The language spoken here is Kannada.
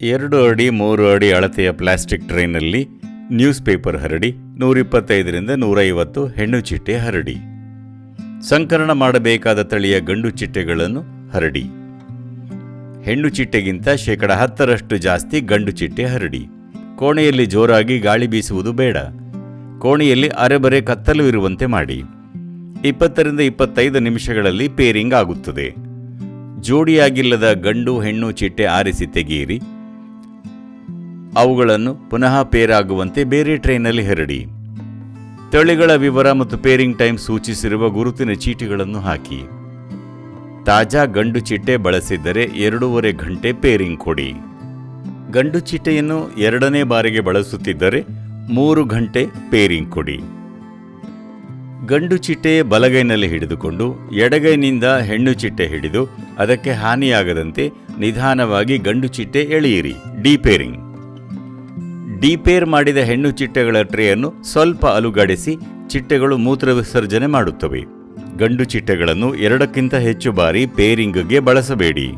ಎರಡು ಅಡಿ, ಮೂರು ಅಡಿ ಅಳತೆಯ ಪ್ಲಾಸ್ಟಿಕ್ ಟ್ರೈನಲ್ಲಿ ನ್ಯೂಸ್ ಪೇಪರ್ ಹರಡಿ, ನೂರಿಪ್ಪತ್ತೈದರಿಂದ ನೂರೈವತ್ತು ಹೆಣ್ಣು ಚಿಟ್ಟೆ ಹರಡಿ. ಸಂಕರಣ ಮಾಡಬೇಕಾದ ತಳಿಯ ಗಂಡು ಚಿಟ್ಟೆಗಳನ್ನು ಹರಡಿ. ಹೆಣ್ಣು ಚಿಟ್ಟೆಗಿಂತ ಶೇಕಡ ಹತ್ತರಷ್ಟು ಜಾಸ್ತಿ ಗಂಡು ಚಿಟ್ಟೆ ಹರಡಿ. ಕೋಣೆಯಲ್ಲಿ ಜೋರಾಗಿ ಗಾಳಿ ಬೀಸುವುದು ಬೇಡ. ಕೋಣೆಯಲ್ಲಿ ಅರೆಬರೆ ಕತ್ತಲು ಇರುವಂತೆ ಮಾಡಿ. ಇಪ್ಪತ್ತರಿಂದ ಇಪ್ಪತ್ತೈದು ನಿಮಿಷಗಳಲ್ಲಿ ಪೇರಿಂಗ್ ಆಗುತ್ತದೆ. ಜೋಡಿಯಾಗಿಲ್ಲದ ಗಂಡು ಹೆಣ್ಣು ಚಿಟ್ಟೆ ಆರಿಸಿ ತೆಗೆಯಿರಿ. ಅವುಗಳನ್ನು ಪುನಃ ಪೇರಾಗುವಂತೆ ಬೇರೆ ಟ್ರೈನಲ್ಲಿ ಹರಡಿ. ತಳಿಗಳ ವಿವರ ಮತ್ತು ಪೇರಿಂಗ್ ಟೈಮ್ ಸೂಚಿಸಿರುವ ಗುರುತಿನ ಚೀಟಿಗಳನ್ನು ಹಾಕಿ. ತಾಜಾ ಗಂಡು ಚಿಟ್ಟೆ ಬಳಸಿದ್ದರೆ ಎರಡೂವರೆ ಗಂಟೆ ಪೇರಿಂಗ್ ಕೊಡಿ. ಗಂಡು ಚಿಟ್ಟೆಯನ್ನು ಎರಡನೇ ಬಾರಿಗೆ ಬಳಸುತ್ತಿದ್ದರೆ ಮೂರು ಗಂಟೆ ಪೇರಿಂಗ್ ಕೊಡಿ. ಗಂಡು ಚಿಟ್ಟೆ ಬಲಗೈನಲ್ಲಿ ಹಿಡಿದುಕೊಂಡು ಎಡಗೈನಿಂದ ಹೆಣ್ಣು ಚಿಟ್ಟೆ ಹಿಡಿದು ಅದಕ್ಕೆ ಹಾನಿಯಾಗದಂತೆ ನಿಧಾನವಾಗಿ ಗಂಡು ಚಿಟ್ಟೆ ಎಳೆಯಿರಿ. ಡೀಪೇರಿಂಗ್. ಡೀಪೇರ್ ಮಾಡಿದ ಹೆಣ್ಣು ಚಿಟ್ಟೆಗಳ ಟ್ರೇಯನ್ನು ಸ್ವಲ್ಪ ಅಲುಗಾಡಿಸಿ ಚಿಟ್ಟೆಗಳು ಮೂತ್ರ ವಿಸರ್ಜನೆ ಮಾಡುತ್ತವೆ. ಗಂಡು ಚಿಟ್ಟೆಗಳನ್ನು ಎರಡಕ್ಕಿಂತ ಹೆಚ್ಚು ಬಾರಿ ಪೇರಿಂಗ್ಗೆ ಬಳಸಬೇಡಿ.